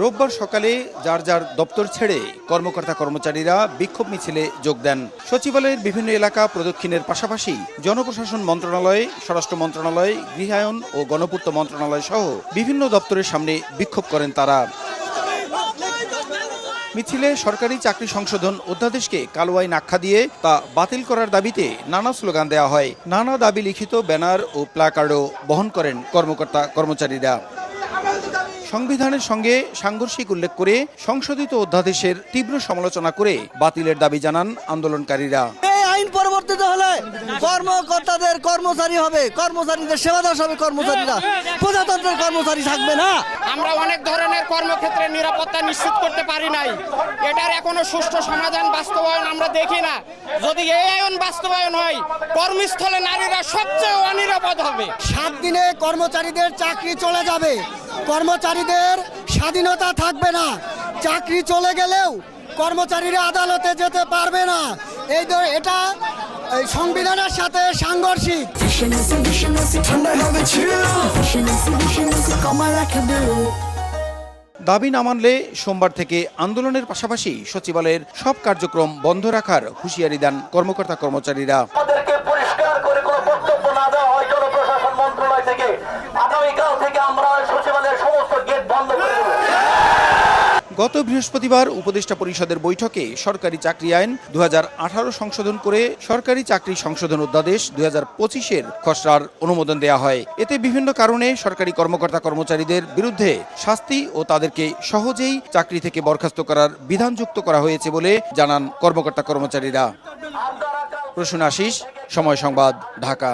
রোববার সকালে যার যার দপ্তর ছেড়ে কর্মকর্তা কর্মচারীরা বিক্ষোভ মিছিলে যোগ দেন। সচিবালয়ের বিভিন্ন এলাকা প্রদক্ষিণের পাশাপাশি জনপ্রশাসন মন্ত্রণালয়, স্বরাষ্ট্র মন্ত্রণালয়, গৃহায়ন ও গণপূর্ত মন্ত্রণালয় সহ বিভিন্ন দপ্তরের সামনে বিক্ষোভ করেন তারা। মিছিলে সরকারি চাকরি সংশোধন অধ্যাদেশকে কালো আইন আখ্যা দিয়ে তা বাতিল করার দাবিতে নানা স্লোগান দেওয়া হয়। নানা দাবি লিখিত ব্যানার ও প্লাকার্ডও বহন করেন কর্মকর্তা কর্মচারীরা। সংবিধানের সঙ্গে সাংঘর্ষিক উল্লেখ করে সংশোধিত অধ্যাদেশের তীব্র সমালোচনা করে বাতিলের দাবি জানান আন্দোলনকারীরা। আইন পরিবর্তিত হলে কর্মকর্তাদের কর্মচারী হবে কর্মচারীদের সেবা দাস হবে কর্মচারীরা। প্রজাতন্ত্রের কর্মচারী থাকবে না। আমরা অনেক ধরনের কর্মক্ষেত্রে নিরাপত্তা নিশ্চিত করতে পারি নাই। এটার এখনও সুষ্ঠু সমাধান বাস্তবায়ন আমরা দেখি না। যদি এই আইন বাস্তবায়ন হয় কর্মস্থলে নারীরা সবচেয়ে অনিরাপদ হবে। সাত দিনে কর্মচারীদের চাকরি চলে যাবে। কর্মচারীদের স্বাধীনতা থাকবে না। চাকরি চলে গেলেও কর্মচারীরা আদালতে যেতে পারবে না। এই এটা সংবিধানের সাথে সাংঘর্ষিক. দাবি না মানলে সোমবার থেকে আন্দোলনের পাশাপাশি সচিবালয়ের সব কার্যক্রম বন্ধ রাখার হুঁশিয়ারি দেন কর্মকর্তা কর্মচারীরা। আমাদেরকে পরিষ্কার করে কোনো বক্তব্য না দেওয়া হয় জনপ্রশাসন মন্ত্রণালয় থেকে। আগামীকাল থেকে আমরা সচিবালয়ের সমস্ত গেট বন্ধ করে দেবো গত বৃহস্পতিবার উপদেষ্টা পরিষদের বৈঠকে সরকারি চাকরি আইন দু হাজার আঠারো সংশোধন করে সরকারি চাকরি সংশোধন অধ্যাদেশ দুই হাজার পঁচিশের খসড়ার অনুমোদন দেওয়া হয়। এতে বিভিন্ন কারণে সরকারি কর্মকর্তা কর্মচারীদের বিরুদ্ধে শাস্তি ও তাদেরকে সহজেই চাকরি থেকে বরখাস্ত করার বিধান যুক্ত করা হয়েছে বলে জানান কর্মকর্তা কর্মচারীরা। প্রসূন আশিস সময় সংবাদ, ঢাকা।